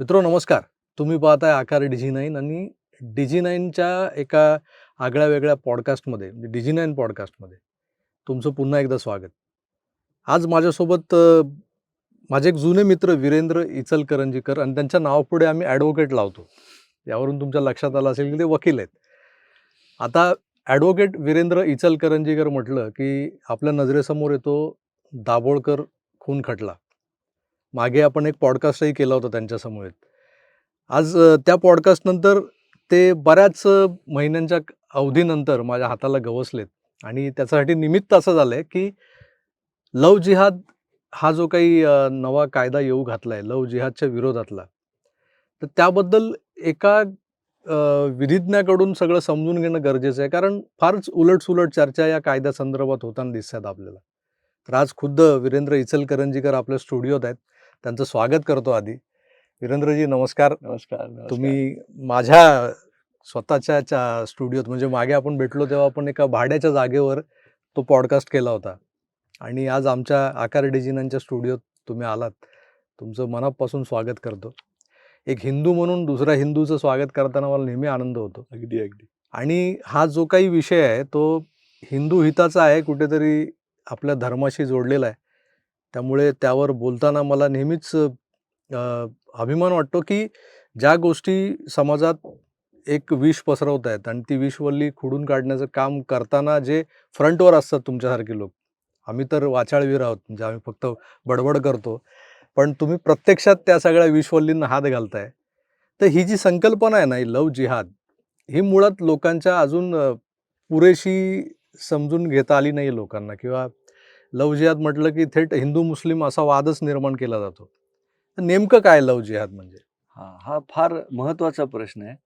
मित्रो नमस्कार. तुम्ही पाहताय आकार डिझी नाईन आणि डिजी नाईनच्या एका आगळ्या वेगळ्या पॉडकास्टमध्ये म्हणजे डिझी नाईन पॉडकास्टमध्ये तुमचं पुन्हा एकदा स्वागत. आज माझ्यासोबत माझे एक जुने मित्र वीरेंद्र इचलकरंजीकर आणि त्यांच्या नावापुढे आम्ही ॲडव्होकेट लावतो. यावरून तुमच्या लक्षात आलं असेल की ते वकील आहेत. आता ॲडव्होकेट वीरेंद्र इचलकरंजीकर म्हटलं की आपल्या नजरेसमोर येतो दाभोळकर खून खटला. मागे आपण एक पॉडकास्टही केला होता त्यांच्यासमोर. आज त्या पॉडकास्टनंतर ते बऱ्याच महिन्यांच्या अवधीनंतर माझ्या हाताला गवसलेत. आणि त्याच्यासाठी निमित्त असं झालं आहे की लव जिहाद हा जो काही नवा कायदा येऊ घातला आहे लव जिहादच्या विरोधातला तर त्याबद्दल एका विधिज्ञाकडून सगळं समजून घेणं गरजेचं आहे. कारण फारच उलटसुलट चर्चा या कायद्यासंदर्भात होताना दिसतात आपल्याला. तर आज खुद्द वीरेंद्र इचलकरंजीकर आपल्या स्टुडिओत आहेत. त्यांचं स्वागत करतो आधी. वीरेंद्रजी नमस्कार. नमस्कार. तुम्ही माझ्या स्वतःच्या च्या स्टुडिओत म्हणजे मागे आपण भेटलो तेव्हा आपण एका भाड्याच्या जागेवर तो पॉडकास्ट केला होता. आणि आज आमच्या आकार डिजिनांच्या स्टुडिओत तुम्ही आलात. तुमचं मनापासून स्वागत करतो. एक हिंदू म्हणून दुसऱ्या हिंदूचं स्वागत करताना मला नेहमी आनंद होतो. अगदी अगदी. आणि हा जो काही विषय आहे तो हिंदू हिताचा आहे कुठेतरी आपल्या धर्माशी जोडलेला आहे. त्यामुळे त्यावर बोलताना मला नेहमीच अभिमान वाटतो की ज्या गोष्टी समाजात एक विष पसरवत आहेत आणि ती विषवल्ली खुडून काढण्याचं काम करताना जे फ्रंटवर असतात तुमच्यासारखे लोक. आम्ही तर वाचाळवीर आहोत म्हणजे आम्ही फक्त बडबड करतो. पण तुम्ही प्रत्यक्षात त्या सगळ्या विश्वल्लींना हात घालताय. तर ही जी संकल्पना आहे ना ही लव जिहाद ही मुळात लोकांच्या अजून पुरेशी समजून घेता आली नाही लोकांना किंवा लव जिहाद म्हटलं की थेट हिंदू मुस्लिम असा वादच निर्माण केला जातो. तर नेमकं काय लव जिहाद म्हणजे? हा हा फार महत्त्वाचा प्रश्न आहे.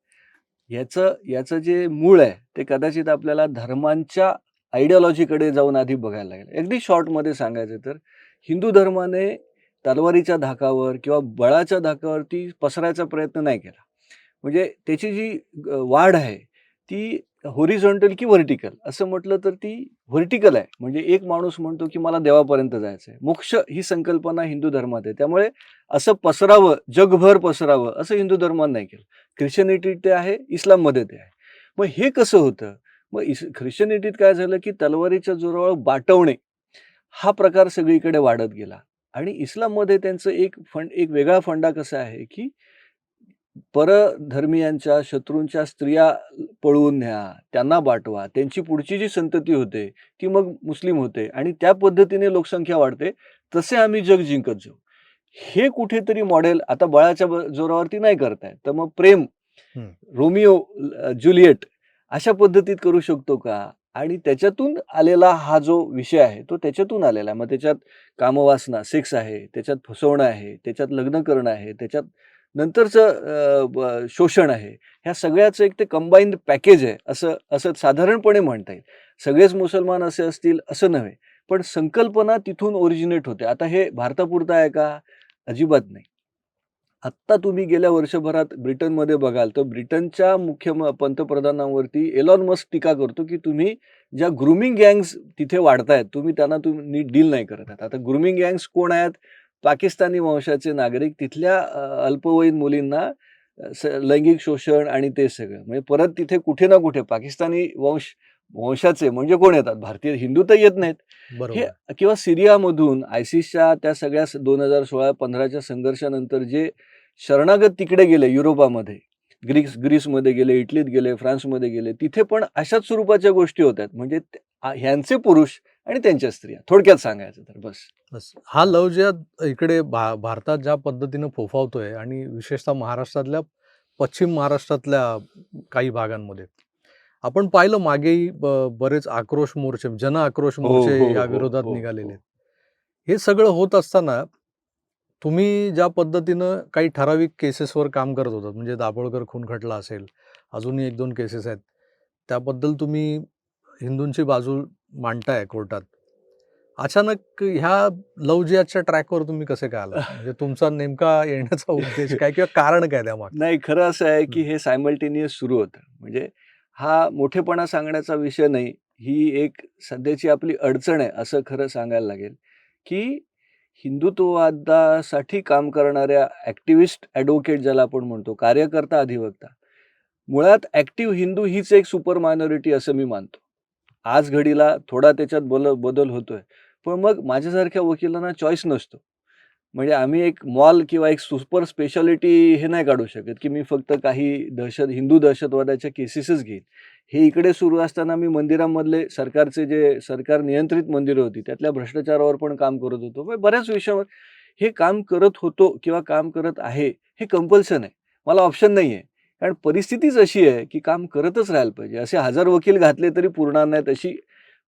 याचं याचं जे मूळ आहे ते कदाचित आपल्याला धर्मांच्या आयडियॉलॉजीकडे जाऊन आधी बघायला लागेल. अगदी शॉर्टमध्ये सांगायचं तर हिंदू धर्माने तलवारीच्या धाकावर किंवा बळाच्या धाकावरती पसरायचा प्रयत्न नाही केला. म्हणजे त्याची जी वाढ आहे ती होरिझॉन्टल की व्हर्टिकल असं म्हटलं तर ती व्हर्टिकल आहे. म्हणजे एक माणूस म्हणतो की मला देवापर्यंत जायचं आहे मोक्ष ही संकल्पना हिंदू धर्मात आहे. त्यामुळे असं पसरावं जगभर पसरावं असं हिंदू धर्मात नाही केलं. ख्रिश्चनिटी ते आहे इस्लाममध्ये ते आहे. मग हे कसं होतं? मग इस ख्रिश्चनिटीत काय झालं की तलवारीच्या जोरावर बाटवणे हा प्रकार सगळीकडे वाढत गेला. आणि इस्लाममध्ये त्यांचं एक फंड एक वेगळा फंडा कसा आहे की परधर्मीयांच्या शत्रूंच्या स्त्रिया पळवून न्या त्यांना बाटवा त्यांची पुढची जी संतती होते ती मग मुस्लिम होते आणि त्या पद्धतीने लोकसंख्या वाढते तसे आम्ही जग जिंकत जाऊ हे कुठेतरी मॉडेल आता बळाच्या जोरावरती नाही करताय तर मग प्रेम. रोमिओ अ, ज्युलिएट अशा पद्धतीत करू शकतो का आणि त्याच्यातून आलेला हा जो विषय आहे तो त्याच्यातून आलेला आहे. मग त्याच्यात कामवासना सेक्स आहे त्याच्यात फसवणं आहे त्याच्यात लग्न करणं आहे त्याच्यात नंतरचं शोषण आहे. ह्या सगळ्याचं एक ते कंबाईंड पॅकेज आहे असं असं साधारणपणे म्हणता येईल. सगळेच मुसलमान असे असतील असं नव्हे. पण संकल्पना तिथून ओरिजिनेट होते. आता हे भारतापुरतं आहे का? अजिबात नाही. आत्ता तुम्ही गेल्या वर्षभरात ब्रिटनमध्ये बघाल तर ब्रिटनच्या मुख्य म- पंतप्रधानांवरती एलॉन मस्क टीका करतो की तुम्ही ज्या ग्रुमिंग गँग्स तिथे वाढतायत तुम्ही त्यांना तुम्ही नीट डील नाही करत आहेत. आता ग्रुमिंग गँग्स कोण आहेत? पाकिस्तानी वंशाचे नागरिक तिथल्या अल्पवयीन मुलींना स- लैंगिक शोषण आणि ते सगळं. म्हणजे परत तिथे कुठे ना कुठे पाकिस्तानी वंश वंशाचे म्हणजे कोण येतात? भारतीय हिंदू तर येत नाहीत. बरोबर. हे किंवा सिरियामधून आयसिसच्या त्या सगळ्या दोन हजार सोळा पंधराच्या संघर्षानंतर जे शरणागत तिकडे गेले युरोपामध्ये ग्रीस ग्रीसमध्ये गेले इटलीत गेले फ्रान्समध्ये गेले तिथे पण अशाच स्वरूपाच्या गोष्टी होत्यात. म्हणजे ह्यांचे पुरुष आणि त्यांच्या स्त्रिया. थोडक्यात सांगायचं तर बस. बस. हा लव जिहाद इकडे भा भारतात ज्या पद्धतीनं फोफावतोय आणि विशेषतः महाराष्ट्रातल्या पश्चिम महाराष्ट्रातल्या काही भागांमध्ये. आपण पाहिलं मागेही बरेच आक्रोश मोर्चे जन आक्रोश हो, मोर्चे हो, या हो, विरोधात निघालेले हो. आहेत. हे सगळं होत असताना तुम्ही ज्या पद्धतीनं काही ठराविक केसेसवर काम करत होतात म्हणजे दाभोळकर खून खटला असेल अजूनही एक दोन केसेस आहेत त्याबद्दल तुम्ही हिंदूंची बाजू मांडताय कोर्टात. अचानक ह्या लव जिहादच्या ट्रॅकवर तुम्ही कसे काय आला म्हणजे तुमचा नेमका येण्याचा उद्देश काय किंवा कारण काय त्यामागे नाही खरं असं आहे की हे सायमल्टेनियस सुरू होतं. म्हणजे हा मोठेपणा सांगण्याचा विषय नाही. ही एक सध्याची आपली अडचण आहे असं खरं सांगायला लागेल. की हिंदुत्ववादासाठी काम करणाऱ्या ॲक्टिव्हिस्ट ॲडव्होकेट ज्याला आपण म्हणतो कार्यकर्ता अधिवक्ता मुळात ॲक्टिव्ह हिंदू हीच एक सुपर मायनॉरिटी असं मी मानतो. आज घडीला थोडा त्याच्यात बल बदल होतोय. पण मग माझ्यासारख्या वकिलांना चॉईस नसतो. म्हणजे आम्ही एक मॉल किंवा एक सुपर स्पेशालिटी हे नाही काढू शकत की मी फक्त काही दहशत हिंदू दहशतवादाच्या केसेसच घेईन. हे इकडे सुरू असताना मी मंदिरामधले सरकारचे जे सरकार नियंत्रित मंदिरं होती त्यातल्या भ्रष्टाचारावर पण काम करत होतो. बऱ्याच विषयावर हे काम करत होतो किंवा काम करत आहे हे कंपल्सन आहे. मला ऑप्शन नाही आहे. कारण परिस्थितीच अशी आहे की काम करतच राहायला पाहिजे. असे हजार वकील घातले तरी पुरणार नाहीत अशी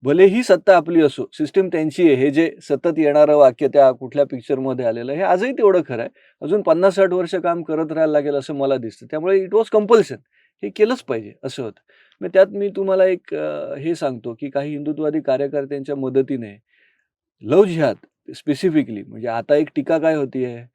भलेही सत्ता आपली असो सिस्टीम त्यांची आहे. हे जे सतत येणारं वाक्य त्या कुठल्या पिक्चरमध्ये आलेलं हे आजही तेवढं खरं आहे. अजून पन्नास साठ वर्ष काम करत राहायला लागेल असं मला दिसतं. त्यामुळे इट वॉज कंपल्सन हे केलंच पाहिजे असं होतं. मग त्यात मी तुम्हाला एक हे सांगतो की काही हिंदुत्ववादी कार्यकर्त्यांच्या मदतीने लव जिहाद स्पेसिफिकली म्हणजे आता एक टीका काय होती आहे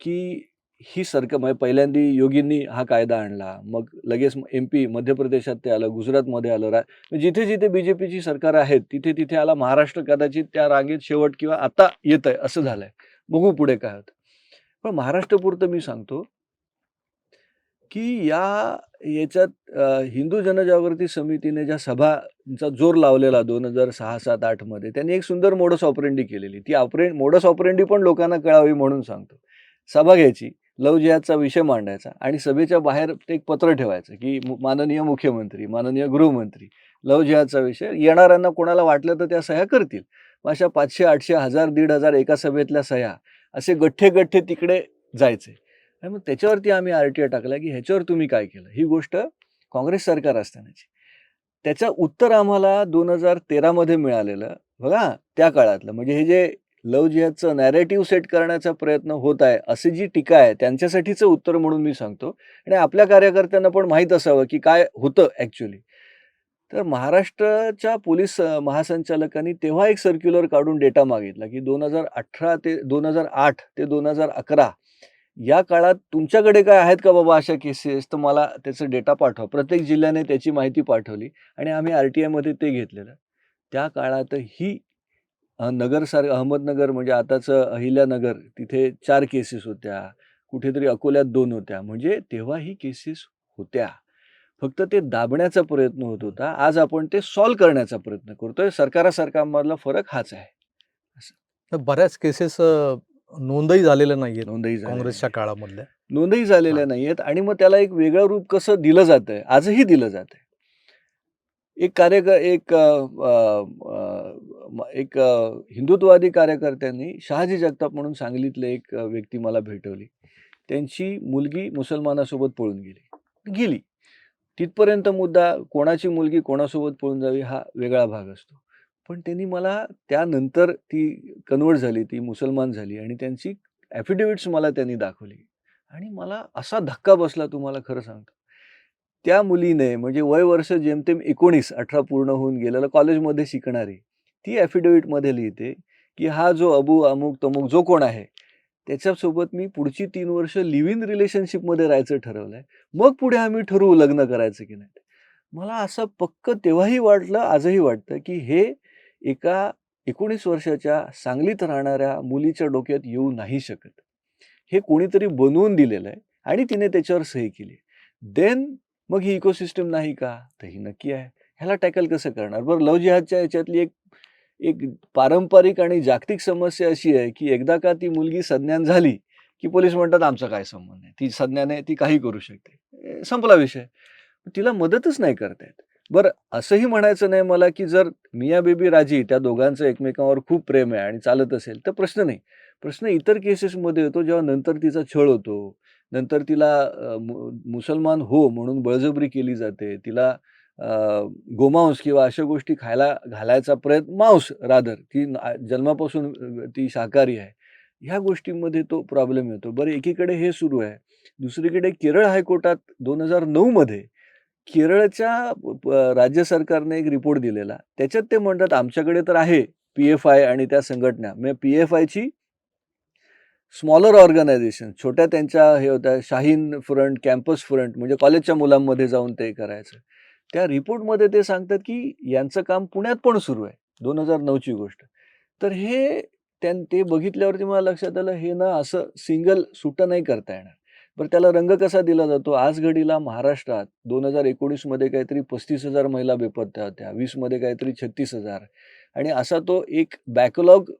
की ही सरकार म्हणजे पहिल्यांदा योगींनी हा कायदा आणला. मग लगेच एम पी मध्य प्रदेशात ते आलं गुजरातमध्ये आलं. रा म्हणजे जिथे जिथे बी जे पीची सरकार आहेत तिथे तिथे आला. महाराष्ट्र कदाचित त्या रांगेत शेवट किंवा आता येत आहे असं झालंय. बघू पुढे काय होतं. पण महाराष्ट्रपुरतं मी सांगतो की या याच्यात हिंदू जनजागृती समितीने ज्या सभांचा जोर लावलेला दोन हजार सहा सात आठमध्ये त्यांनी एक सुंदर मोडस ऑपरेंडी केलेली. ती ऑपरे मोडस ऑपरेंडी पण लोकांना कळावी म्हणून सांगतो. सभा घ्यायची. लव जिहादचा विषय मांडायचा आणि सभेच्या बाहेर ते एक पत्र ठेवायचं की माननीय मुख्यमंत्री माननीय गृहमंत्री लव जिहादचा विषय येणाऱ्यांना कोणाला वाटलं तर त्या सह्या करतील. अशा पाचशे आठशे हजार दीड हजार एका सभेतल्या सह्या असे गठ्ठे गठ्ठे तिकडे जायचे. आणि मग त्याच्यावरती आम्ही आर टी आय टाकला की ह्याच्यावर तुम्ही काय केलं? ही गोष्ट काँग्रेस सरकार असतानाची. त्याचं उत्तर आम्हाला दोन हजार तेरामध्ये मिळालेलं. बघा त्या काळातलं. म्हणजे हे जे लव जिहादचं नॅरेटिव्ह सेट करण्याचा प्रयत्न होत आहे अशी जी टीका आहे त्यांच्यासाठीचं उत्तर म्हणून मी सांगतो. आणि आपल्या कार्यकर्त्यांना पण माहीत असावं की काय होतं ॲक्च्युली तर महाराष्ट्राच्या पोलीस महासंचालकांनी तेव्हा एक सर्क्युलर काढून डेटा मागितला की दोन हजार अठरा ते दोन हजार आठ ते दोन हजार अकरा या काळात तुमच्याकडे काय आहेत का बाबा अशा केसेस तर मला त्याचं डेटा पाठवा. प्रत्येक जिल्ह्याने त्याची माहिती पाठवली आणि आम्ही आर टी आयमध्ये ते घेतलेलं. त्या काळातही अ, नगर सार अहमदनगर म्हणजे आताचं अहिल्यानगर तिथे चार केसेस होत्या. कुठेतरी अकोल्यात दोन होत्या. म्हणजे तेव्हा ही केसेस होत्या. फक्त ते दाबण्याचा प्रयत्न होत होता. आज आपण ते सॉल्व्ह करण्याचा प्रयत्न करतोय. सरकारा सरकारमधला फरक हाच आहे. तर बऱ्याच केसेस नोंदही झालेल्या नाहीयेत नोंदही झालेल्या काँग्रेसच्या. काळामधल्या. नोंदही झालेल्या हां. नाहीयेत आणि मग त्याला एक वेगळं रूप कसं दिलं जातंय? आजही दिलं जातंय. एक कार्यक एक अ, अ, अ, म- एक हिंदुत्ववादी कार्यकर्त्यांनी शहाजी जगताप म्हणून सांगलीतले एक व्यक्ती मला भेटवली. त्यांची मुलगी मुसलमानासोबत पळून गेली. गेली. तिथपर्यंत मुद्दा कोणाची मुलगी कोणासोबत पळून जावी हा वेगळा भाग असतो. पण त्यांनी मला त्यानंतर ती कन्वर्ट झाली ती मुसलमान झाली आणि त्यांची ॲफिडेविट्स मला त्यांनी दाखवली. आणि मला असा धक्का बसला तुम्हाला खरं सांगतो. त्या मुलीने म्हणजे वय वर्ष जेमतेम एकोणीस अठरा पूर्ण होऊन गेलेलं कॉलेजमध्ये शिकणारी ती ॲफिडेविटमध्ये लिहिते की हा जो अबू अमुक तमुक जो कोण आहे त्याच्यासोबत मी पुढची तीन वर्ष लिव्ह इन रिलेशनशिपमध्ये राहायचं ठरवलं आहे मग पुढे आम्ही ठरवू लग्न करायचं की नाही. मला असं पक्क तेव्हाही वाटलं आजही वाटतं की हे एका एकोणीस वर्षाच्या सांगलीत राहणाऱ्या मुलीच्या डोक्यात येऊ नाही शकत. हे कोणीतरी बनवून दिलेलं आहे आणि तिने त्याच्यावर सही केली. देन मग ही इकोसिस्टम नाही का? तर ही नक्की आहे. ह्याला टॅकल कसं करणार? बरं लव जिहादच्या याच्यातली एक एक पारंपरिक आणि जागतिक समस्या अशी आहे की एकदा का ती मुलगी संज्ञान झाली की पोलीस म्हणतात आमचा काय संबंध आहे ती संज्ञाने ती काही करू शकते. संपला विषय. तिला मदतच नाही करतायत. बरं असंही म्हणायचं नाही मला की जर मिया बेबी राजी त्या दोघांचं एकमेकांवर खूप प्रेम आहे आणि चालत असेल तर प्रश्न नाही. प्रश्न इतर केसेसमध्ये येतो जेव्हा नंतर तिचा छळ होतो नंतर तिला मु- मुसलमान हो म्हणून बळजबरी केली जाते तिला गोमांस किंवा अशा गोष्टी खायला घालायचा प्रयत्न मांस रादर ती जन्मापासून ती शाकाहारी आहे. ह्या गोष्टींमध्ये तो प्रॉब्लेम येतो. बरं एकीकडे हे सुरू आहे. दुसरीकडे केरळ हायकोर्टात दोन हजार नऊमध्ये केरळच्या राज्य सरकारने एक रिपोर्ट दिलेला. त्याच्यात ते म्हणतात आमच्याकडे तर आहे पी एफ आय आणि त्या संघटना. म्हणजे पी एफ आयची स्मॉलर ऑर्गनायझेशन छोट्या त्यांच्या हे होत्या शाहीन फ्रंट कॅम्पस फ्रंट म्हणजे कॉलेजच्या मुलांमध्ये जाऊन ते करायचं. त्या रिपोर्टमध्ये ते सांगतात की यांचं काम पुण्यात पण सुरू आहे दोन हजार नऊची गोष्ट. तर हे त्यां ते बघितल्यावरती मला लक्षात आलं हे ना असं सिंगल सुटं नाही करता येणार. बरं त्याला रंग कसा दिला जातो? आज घडीला महाराष्ट्रात दोन हजार एकोणीसमध्ये काहीतरी पस्तीस हजार महिला बेपत्त्या होत्या वीसमध्ये काहीतरी छत्तीस हजार. आणि असा तो एक बॅकलॉग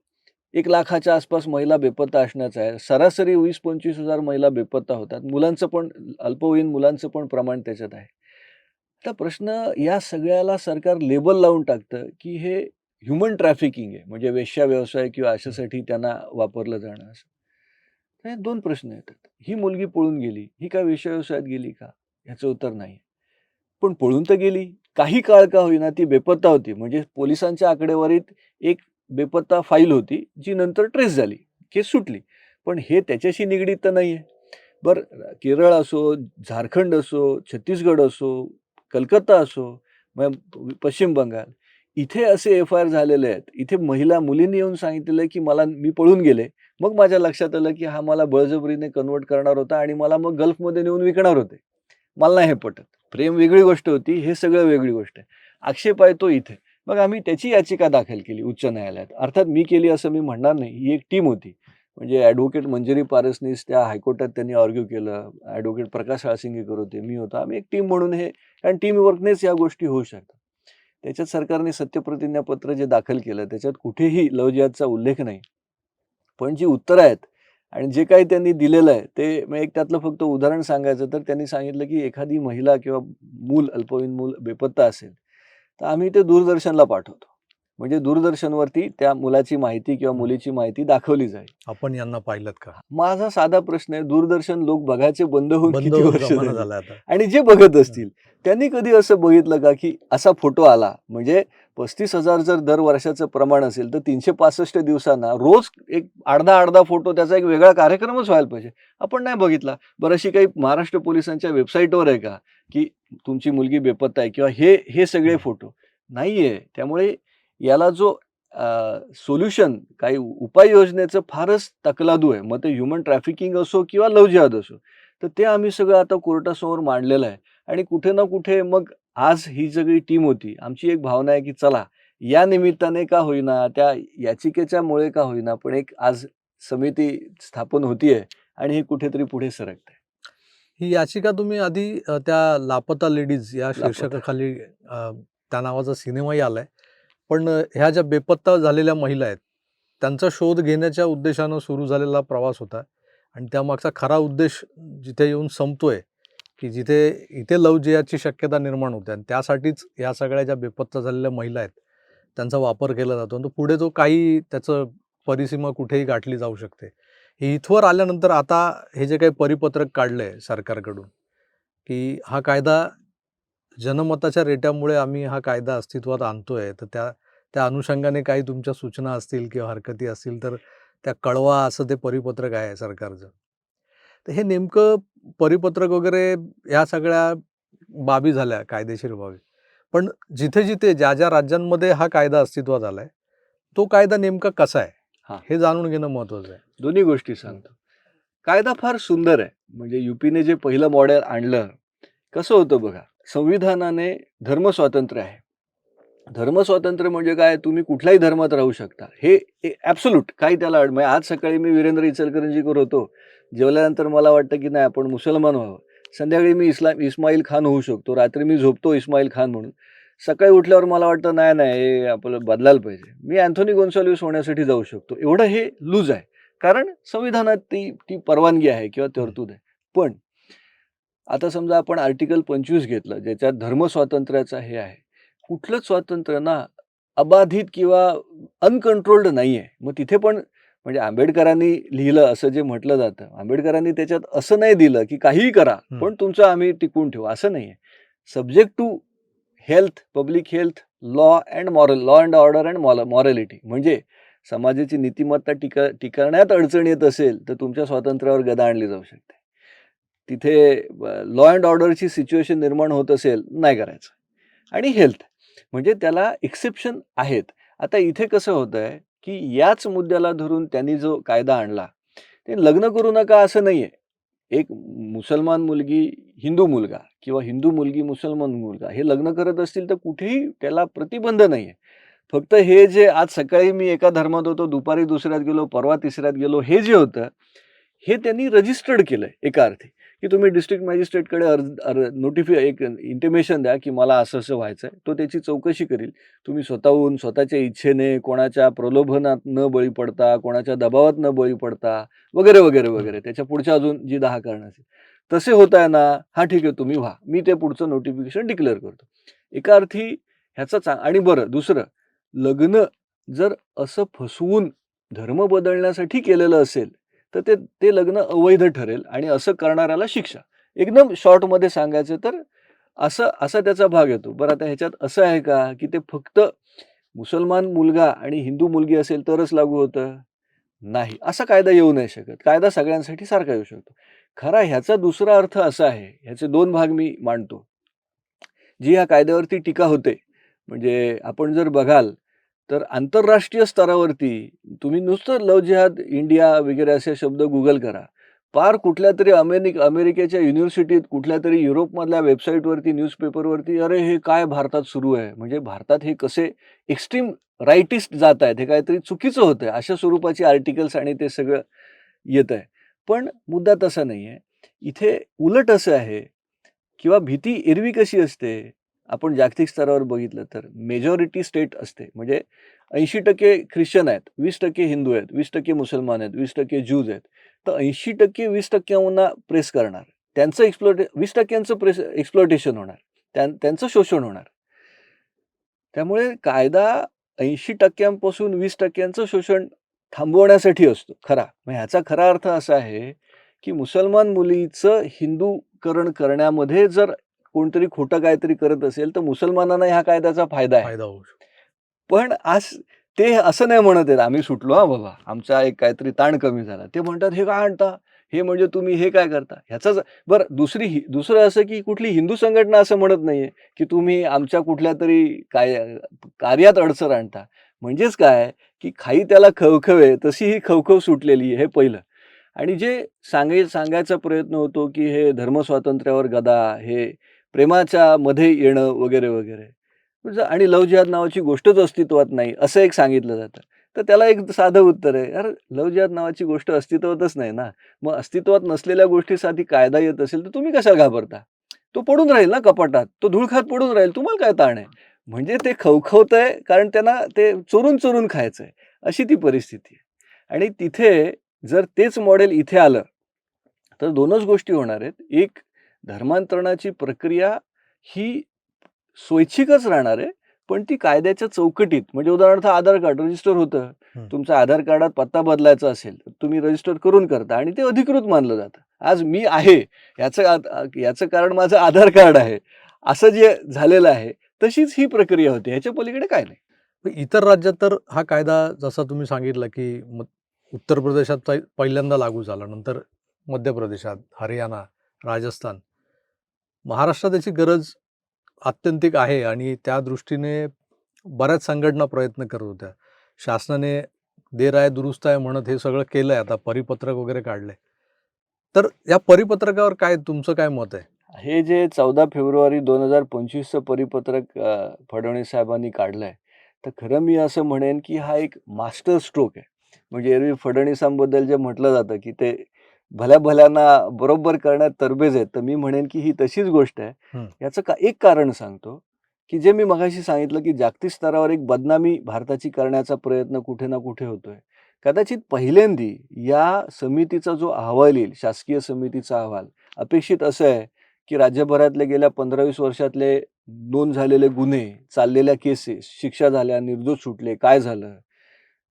एक लाखाच्या आसपास महिला बेपत्ता असण्याचा आहे. सरासरी वीस पंचवीस हजार महिला बेपत्ता होतात. मुलांचं पण अल्पवयीन मुलांचं पण प्रमाण त्याच्यात आहे. आता प्रश्न या सगळ्याला सरकार लेबल लावून टाकतं की हे ह्युमन ट्रॅफिकिंग आहे. म्हणजे वेश्या व्यवसाय किंवा अशासाठी त्यांना वापरलं जाणं असं. हे दोन प्रश्न येतात. ही मुलगी पळून गेली. ही काय वेश्या व्यवसायात गेली का? ह्याचं उत्तर नाही. पण पळून तर गेली. काही काळ का होईना ती बेपत्ता होती. म्हणजे पोलिसांच्या आकडेवारीत एक बेपत्ता फाईल होती जी नंतर ट्रेस झाली. केस सुटली. पण हे त्याच्याशी निगडीत तर नाही आहे बरं केरळ असो झारखंड असो छत्तीसगड असो कलकत्ता असो मग पश्चिम बंगाल इथे असे एफ आय आर झालेले आहेत. इथे महिला मुलींनी येऊन सांगितलेलं की मला मी पळून गेले. मग माझ्या लक्षात आलं की हा मला बळजबरीने कन्वर्ट करणार होता आणि मला मग गल्फमध्ये नेऊन विकणार होते. मला नाही हे पटत. प्रेम वेगळी गोष्ट होती हे सगळं वेगळी गोष्ट आहे. आक्षेप आहे तो इथे. मग आम्ही त्याची याचिका दाखल केली उच्च न्यायालयात. अर्थात मी केली असं मी म्हणणार नाही. ही एक टीम होती. म्हणजे ॲडव्होकेट मंजिरी पारसनीस त्या हायकोर्टात त्यांनी आर्ग्यू केलं. ॲडव्होकेट प्रकाश हाळसिंगेकर होते मी होतो. आम्ही एक टीम म्हणून हे कारण टीम वर्कनेच या गोष्टी होऊ शकतात. त्याच्यात सरकारने सत्यप्रतिज्ञापत्र जे दाखल केलं त्याच्यात कुठेही लवजियातचा उल्लेख नाही. पण जी उत्तरं आहेत आणि जे काही त्यांनी दिलेलं आहे ते मग एक त्यातलं फक्त उदाहरण सांगायचं तर त्यांनी सांगितलं की एखादी महिला किंवा मूल अल्पवयीन मूल बेपत्ता असेल तर आम्ही ते दूरदर्शनला पाठवतो. म्हणजे दूरदर्शनवरती त्या मुलाची माहिती किंवा मुलीची माहिती दाखवली जाईल. आपण यांना पाहिलं का? माझा साधा प्रश्न आहे दूरदर्शन लोक बघायचे बंद होऊन झाली? आणि जे बघत असतील त्यांनी कधी असं बघितलं का की असा फोटो आला? म्हणजे पस्तीस हजार जर दर वर्षाचं प्रमाण असेल तर तीनशे पासष्ट दिवसांना रोज एक अर्धा अर्धा फोटो त्याचा एक वेगळा कार्यक्रमच व्हायला पाहिजे. आपण नाही बघितला. बरं अशी काही महाराष्ट्र पोलिसांच्या वेबसाईटवर आहे का? की तुमची मुलगी बेपत्ता आहे किंवा हे हे सगळे फोटो. नाही आहे त्यामुळे याला जो सोल्युशन काही उपाययोजनेचं फारच तकलादू आहे. मग ते ह्युमन ट्रॅफिकिंग असो किंवा लवजिहाद असो तर ते आम्ही सगळं आता कोर्टासमोर मांडलेलं आहे. आणि कुठे ना कुठे मग आज ही सगळी टीम होती. आमची एक भावना आहे की चला या निमित्ताने का होईना त्या याचिकेच्या मुळे का होईना पण एक आज समिती स्थापन होतीये आणि हे कुठेतरी पुढे सरकत ही याचिका तुम्ही आधी त्या लापता लेडीज या. शीर्षकाखाली त्या नावाचा सिनेमाही आलाय. पण ह्या ज्या बेपत्ता झालेल्या महिला आहेत त्यांचा शोध घेण्याच्या उद्देशानं सुरू झालेला प्रवास होता. आणि त्यामागचा खरा उद्देश जिथे येऊन संपतोय की जिथे इथे लव जिहादची शक्यता निर्माण होते. आणि त्यासाठीच या सगळ्या ज्या बेपत्ता झालेल्या महिला आहेत त्यांचा वापर केला जातो. आणि तो पुढे तो काही त्याचं परिसीमा कुठेही गाठली जाऊ शकते. हे इथवर आल्यानंतर आता हे जे काही परिपत्रक काढलं आहे सरकारकडून की हा कायदा जनमताच्या रेट्यामुळे आम्ही हा कायदा अस्तित्वात आणतोय. तर त्या त्या अनुषंगाने काही तुमच्या सूचना असतील किंवा हरकती असतील तर त्या कळवा असं ते परिपत्रक आहे सरकारचं. तर हे नेमकं परिपत्रक वगैरे ह्या सगळ्या बाबी झाल्या कायदेशीर बाबी. पण जिथे जिथे ज्या ज्या राज्यांमध्ये हा कायदा अस्तित्वात आलाय तो कायदा नेमका कसा आहे? हा. हे जाणून घेणं महत्वाचं आहे. दोन्ही गोष्टी सांगतो. कायदा फार सुंदर आहे. म्हणजे युपीने जे पहिलं मॉडेल आणलं कसं होतं बघा? संविधानाने धर्मस्वातंत्र्य आहे. धर्मस्वातंत्र्य म्हणजे काय? तुम्ही कुठल्याही धर्मात राहू शकता. हे ॲब्सोल्यूट काही त्याला अड- म्हणजे आज सकाळी मी वीरेंद्र इचलकरंजीकर होतो. जेवल्यानंतर मला वाटतं की नाही आपण मुसलमान व्हावं. संध्याकाळी मी इस्लाम इस्माईल खान होऊ शकतो. रात्री मी झोपतो इस्माईल खान म्हणून. सकाळी उठल्यावर मला वाटतं नाही नाही हे आपलं बदलायला पाहिजे. मी अँथोनी गोन्साल्विस होण्यासाठी जाऊ शकतो. एवढं हे लूज आहे. कारण संविधानात ती ती परवानगी आहे किंवा तरतूद आहे. पण आता समजा आपण आर्टिकल पंचवीस घेतलं ज्याच्यात धर्मस्वातंत्र्याचा हे आहे. कुठलंच स्वातंत्र्य ना अबाधित किंवा अनकंट्रोल्ड नाही आहे मग तिथे पण म्हणजे आंबेडकरांनी लिहिलं असं जे म्हटलं जातं. आंबेडकरांनी त्याच्यात असं नाही दिलं की काहीही करा. पण तुमचं आम्ही टिकून ठेवू. असं नाही आहे subject to health public health law and moral law and order and mall morality म्हणजे समाजाची नीतिमत्ता टिका टिकवण्यात अडचण येत असेल तर तुमच्या स्वातंत्र्यावर गदा आणली जाऊ शकते. तिथे लॉ अँड ऑर्डरची सिच्युएशन निर्माण होत असेल नाही करायचं. आणि हेल्थ म्हणजे त्याला एक्सेप्शन आहेत. आता इथे कसं होतं आहे की याच मुद्द्याला धरून त्यांनी जो कायदा आणला ते लग्न करू नका असं नाही आहे एक मुसलमान मुलगी हिंदू मुलगा किंवा हिंदू मुलगी मुसलमान मुलगा हे लग्न करत असतील तर कुठेही त्याला प्रतिबंध नाही आहे फक्त हे जे आज सकाळी मी एका धर्मात होतो दुपारी दुसऱ्यात गेलो परवा तिसऱ्यात गेलो हे जे होतं हे त्यांनी रजिस्टर्ड केलं एका अर्थी. की तुम्ही डिस्ट्रिक्ट मॅजिस्ट्रेटकडे अर्ज अर नोटिफि एक इंटिमेशन द्या की मला असं असं व्हायचं आहे तो त्याची चौकशी करील. तुम्ही स्वतःहून स्वतःच्या इच्छेने कोणाच्या प्रलोभनात न बळी पडता कोणाच्या दबावात न बळी पडता वगैरे वगैरे वगैरे त्याच्या पुढच्या अजून जी दहा कारणं असतील. तसे होत आहे ना हा ठीक आहे तुम्ही व्हा. मी ते पुढचं नोटिफिकेशन डिक्लेअर करतो. एका अर्थी ह्याचं चांग आणि बरं दुसरं लग्न जर असं फसवून धर्म बदलण्यासाठी केलेलं असेल तर ते ते लग्न अवैध ठरेल आणि असं करणाऱ्याला शिक्षा. एकदम शॉर्टमध्ये सांगायचं तर असं असा त्याचा भाग येतो. बरं आता ह्याच्यात असं आहे का की ते फक्त मुसलमान मुलगा आणि हिंदू मुलगी असेल तरच लागू होतं? नाही. असा कायदा येऊ नाही शकत. कायदा सगळ्यांसाठी सारखा येऊ शकतो. खरा ह्याचा दुसरा अर्थ असा आहे ह्याचे दोन भाग मी मांडतो. जी ह्या कायद्यावरती टीका होते म्हणजे आपण जर बघाल तर आंतरराष्ट्रीय स्तरावरती तुम्ही नुसतं लव जिहाद इंडिया वगैरे असे शब्द गुगल करा. पार कुठल्या तरी अमेरिक अमेरिकेच्या युनिव्हर्सिटीत कुठल्या तरी युरोपमधल्या वेबसाईटवरती न्यूजपेपरवरती अरे हे काय भारतात सुरू आहे? म्हणजे भारतात हे कसे एक्स्ट्रीम रायटिस्ट जात आहेत हे काहीतरी चुकीचं होतं आहे अशा स्वरूपाची आर्टिकल्स आणि ते सगळं येत आहे. पण मुद्दा तसा नाही आहे इथे उलट असं आहे किंवा भीती एरवी कशी असते? आपण जागतिक स्तरावर बघितलं तर मेजॉरिटी स्टेट असते. म्हणजे ऐंशी टक्के ख्रिश्चन आहेत वीस टक्के हिंदू आहेत वीस टक्के मुसलमान आहेत वीस टक्के ज्यूज आहेत. तर ऐंशी टक्के वीस टक्क्यांना प्रेस करणार. त्यांचं एक्सप्लोटे वीस टक्क्यांचं प्रेस एक्सप्लोटेशन होणार. त्यां त्यांचं शोषण होणार. त्यामुळे कायदा ऐंशी टक्क्यांपासून वीस टक्क्यांचं शोषण थांबवण्यासाठी असतो खरा. मग ह्याचा खरा अर्थ असा आहे की मुसलमान मुलीचं हिंदूकरण करण्यामध्ये जर कोणतरी खोटं काहीतरी करत असेल तर मुसलमानांना ह्या कायद्याचा फायदा आहे. फायदा होऊ पण आज ते असं नाही म्हणत आहेत आम्ही सुटलो हा बाबा आमचा एक काहीतरी ताण कमी झाला. ते म्हणतात हे काय आणता? हे म्हणजे तुम्ही हे काय करता? ह्याचाच बरं दुसरी हि- दुसरं असं की कुठली हिंदू संघटना असं म्हणत नाहीये की तुम्ही आमच्या कुठल्या तरी काय कार्यात अडचण आणता. म्हणजेच काय की खाई त्याला खवखवे तशी ही खवखव सुटलेली आहे हे पहिलं. आणि जे सांगाय सांगायचा प्रयत्न होतो की हे धर्मस्वातंत्र्यावर गदा हे प्रेमाच्या मध्ये येणं वगैरे वगैरे. म्हणजे आणि लव जिहाद नावाची गोष्टच अस्तित्वात नाही असं एक सांगितलं जातं. तर त्याला एक साधं उत्तर आहे यार लव जिहाद नावाची गोष्ट अस्तित्वातच नाही ना? मग अस्तित्वात नसलेल्या गोष्टीसाठी कायदा येत असेल तर तुम्ही कशाला घाबरता? तो पडून राहील ना कपाटात तो धुळखात पडून राहील तुम्हाला काय ताण आहे? म्हणजे ते खवखवत आहे कारण त्यांना ते चोरून चोरून खायचं आहे अशी ती परिस्थिती आहे. आणि तिथे जर तेच मॉडेल इथे आलं तर दोनच गोष्टी होणार आहेत. एक धर्मांतरणाची प्रक्रिया ही स्वैच्छिकच राहणार आहे पण ती कायद्याच्या चौकटीत म्हणजे उदाहरणार्थ आधार कार्ड रजिस्टर होतं. तुमच्या आधार कार्डात पत्ता बदलायचा असेल तर तुम्ही रजिस्टर करून करता आणि ते अधिकृत मानलं जातं आज मी आहे याचं याचं कारण माझं आधार कार्ड आहे असं जे झालेलं आहे तशीच ही प्रक्रिया होती ह्याच्या पलीकडे काय नाही इतर राज्यात तर हा कायदा जसा तुम्ही सांगितला की उत्तर प्रदेशात पहि- पहिल्यांदा लागू झाला नंतर मध्य प्रदेशात हरियाणा राजस्थान महाराष्ट्रात याची गरज आत्यंतिक आहे आणि त्या दृष्टीने बऱ्याच संघटना प्रयत्न करत होत्या. शासनाने देर आहे दुरुस्त आहे म्हणत हे सगळं केलं आहे आता परिपत्रक वगैरे काढलंय. तर या परिपत्रकावर काय तुमचं काय मत आहे? हे जे चौदा फेब्रुवारी दोन हजार पंचवीसचं परिपत्रक फडणवीस साहेबांनी काढलं आहे तर खरं मी असं म्हणेन की हा एक मास्टर स्ट्रोक आहे. म्हणजे एरवी फडणवीसांबद्दल जे म्हटलं जातं की ते भल्या भल्यांना बरोबर करण्यात तरबेज आहेत तर मी म्हणेन की ही तशीच गोष्ट आहे. याचं का एक कारण सांगतो की जे मी मगाशी सांगितलं की जागतिक स्तरावर एक बदनामी भारताची करण्याचा प्रयत्न कुठे ना कुठे होतोय. कदाचित पहिल्यांदी या समितीचा जो अहवाल येईल शासकीय समितीचा अहवाल अपेक्षित असं आहे की राज्यभरातले गेल्या पंधरा वीस वर्षातले नोंद झालेले गुन्हे चाललेल्या केसेस शिक्षा झाल्या निर्दोष सुटले काय झालं?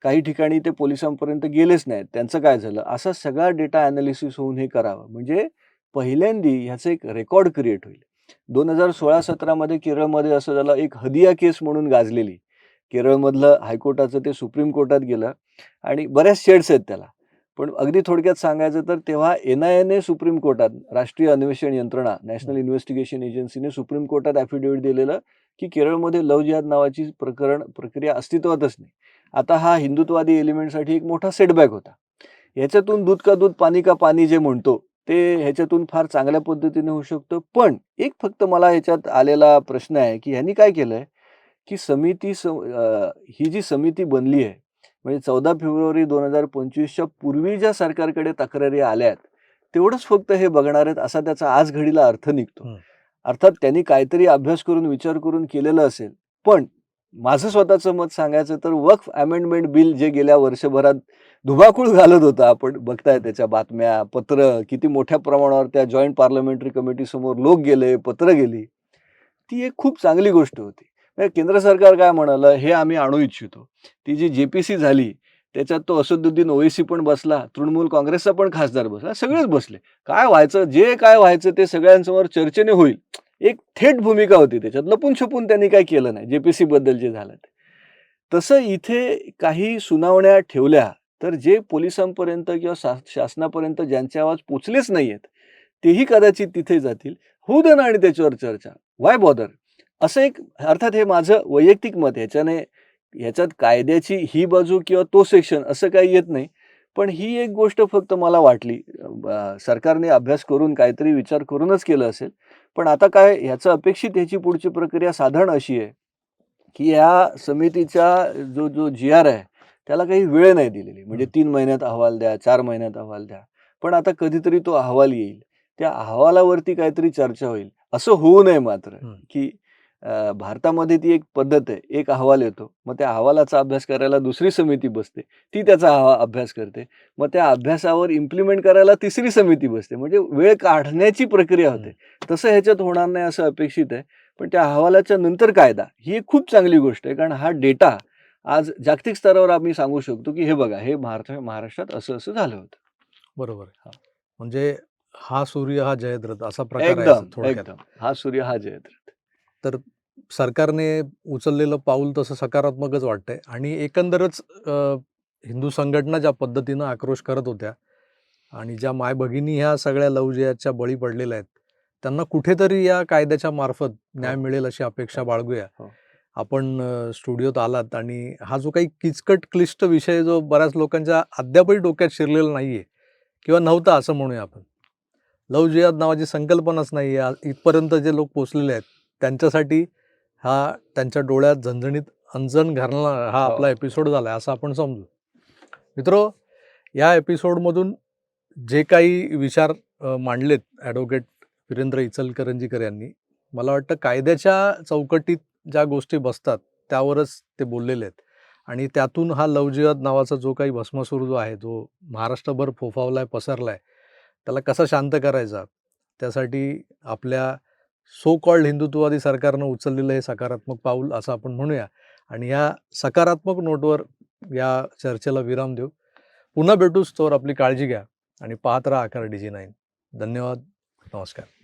काही ठिकाणी ते पोलिसांपर्यंत गेलेच नाहीत. त्यांचं काय झालं? असा सगळा डेटा ॲनालिसिस होऊन हे करावं. म्हणजे पहिल्यांदी ह्याचं एक रेकॉर्ड क्रिएट होईल. दोन हजार सोळा सतरामध्ये केरळमध्ये असं झालं एक हदिया केस म्हणून गाजलेली. केरळमधलं हायकोर्टाचं ते सुप्रीम कोर्टात गेलं आणि बऱ्याच शेड्स आहेत त्याला. पण अगदी थोडक्यात सांगायचं तर तेव्हा N I N A supreme कोर्टात राष्ट्रीय अन्वेषण यंत्रणा नॅशनल इन्व्हेस्टिगेशन एजन्सीने सुप्रीम कोर्टात ॲफिडेव्हिट दिलेलं की केरळमध्ये लव जिहाद नावाची प्रकरण प्रक्रिया अस्तित्वातच नाही. आता हा हिंदुत्वादी एलिमेंटसाठी एक मोठा सेटबॅक होता. याच्यातून दूध का दूध पाणी का पाणी जे म्हणतो ते ह्याच्यातून फार चांगल्या पद्धतीने होऊ शकतं. पण एक फक्त मला ह्याच्यात आलेला प्रश्न आहे की ह्यांनी काय केलंय? की समिती स ही जी समिती बनली आहे म्हणजे चौदा फेब्रुवारी दोन हजार पंचवीसच्या पूर्वी ज्या सरकारकडे तक्रारी आल्या आहेत तेवढंच फक्त हे बघणार आहेत असा त्याचा आज घडीला अर्थ निघतो. अर्थात त्यांनी काहीतरी अभ्यास करून विचार करून केलेलं असेल. पण माझं स्वतःचं मत सांगायचं तर वक्फ अमेंडमेंट बिल जे गेल्या वर्षभरात धुमाकूळ घालत होतं आपण बघताय त्याच्या बातम्या पत्र किती मोठ्या प्रमाणावर त्या जॉईंट पार्लमेंटरी कमिटीसमोर लोक गेले पत्र गेली. ती एक खूप चांगली गोष्ट होती. म्हणजे केंद्र सरकार काय म्हणालं हे आम्ही आणू इच्छितो. ती जी जेपीसी झाली त्याच्यात तो असदुद्दीन ओवेसी पण बसला तृणमूल काँग्रेसचा पण खासदार बसला सगळेच बसले. काय व्हायचं जे काय व्हायचं ते सगळ्यांसमोर चर्चेने होईल. एक थेट भूमिका होती त्याच्यात लपून छपून त्यांनी काय केलं नाही. जेपीसी बद्दल जे झालं ते. तसं इथे काही सुनावण्या ठेवल्या तर जे पोलिसांपर्यंत किंवा शा- शासनापर्यंत ज्यांचे आवाज पोचलेच नाहीयेत तेही कदाचित तिथे जातील. होऊ दे ना आणि त्याच्यावर चर्चा. वाय बॉदर असं एक अर्थात हे माझं वैयक्तिक मत ह्याच्याने ह्याच्यात कायद्याची ही बाजू किंवा तो सेक्शन असं काही येत नाही. पण ही एक गोष्ट फक्त मला वाटली. सरकारने अभ्यास करून काहीतरी विचार करूनच केलं असेल. पण आता काय ह्याचं अपेक्षित ह्याची पुढची प्रक्रिया साधारण अशी आहे की या समितीचा जो जो जी आर आहे त्याला काही वेळ नाही दिलेली म्हणजे. तीन महिन्यात अहवाल द्या चार महिन्यात अहवाल द्या पण आता कधीतरी तो अहवाल येईल त्या अहवालावरती काहीतरी चर्चा होईल असं होऊ नये मात्र. की अं, भारतामध्ये ती एक पद्धत आहे. एक अहवाल येतो. मग त्या अहवालाचा अभ्यास करायला दुसरी समिती बसते. ती त्याचा अहवा- अभ्यास करते. मग त्या अभ्यासावर इम्प्लिमेंट करायला तिसरी समिती बसते. म्हणजे वेळ काढण्याची प्रक्रिया होते. तसं ह्याच्यात होणार नाही असं अपेक्षित आहे. पण त्या अहवालाच्या नंतर कायदा ही एक खूप चांगली गोष्ट आहे. कारण हा डेटा आज जागतिक स्तरावर आम्ही सांगू शकतो की हे बघा हे महाराष्ट्र महाराष्ट्रात असं असं झालं होतं. बरोबर आहे. हा. म्हणजे हा सूर्य हा जयद्रथ असा प्रकार आहे एकदम थोडक्यात. एकदम. हा सूर्य हा जयद्रथ. सरकारने उचललेलं पाऊल तसं सकारात्मकच वाटतंय आणि एकंदरच हिंदू संघटना ज्या पद्धतीनं आक्रोश करत होत्या आणि ज्या माय भगिनी ह्या सगळ्या लवजियाच्या बळी पडलेल्या आहेत त्यांना कुठेतरी या कायद्याच्या मार्फत न्याय हो. मिळेल अशी अपेक्षा हो. बाळगूया हो. आपण स्टुडिओत आलात आणि हा जो काही किचकट क्लिष्ट विषय जो बऱ्याच लोकांच्या अद्यापही डोक्यात शिरलेला नाहीये किंवा नव्हता असं म्हणूया आपण लव जिहाद नावाची संकल्पनाच नाही आहे इथपर्यंत जे लोक पोचलेले आहेत त्यांच्यासाठी हा त्यांच्या डोळ्यात झणझणीत अंजन घालणारा हा हो. आपला एपिसोड झाला आहे असं आपण समजू. मित्रो या एपिसोडमधून जे काही विचार मांडलेत ॲडव्होकेट वीरेंद्र इचलकरंजीकर यांनी मला वाटतं कायद्याच्या चौकटीत ज्या गोष्टी बसतात त्यावरच ते बोललेले आहेत. आणि त्यातून हा लवजिहाद नावाचा जो काही भस्मासूर जो आहे जो महाराष्ट्रभर फोफावलाय पसरलाय त्याला कसा शांत करायचा? त्यासाठी आपल्या सो कॉल्ड हिंदुत्ववादी सरकारनं उचललेलं हे सकारात्मक पाऊल असं आपण म्हणूया. आणि या सकारात्मक नोटवर या चर्चेला विराम देऊ. पुन्हा भेटूच तोवर आपली काळजी घ्या आणि पाहत राहा आकार डी जी नाईन. धन्यवाद. नमस्कार.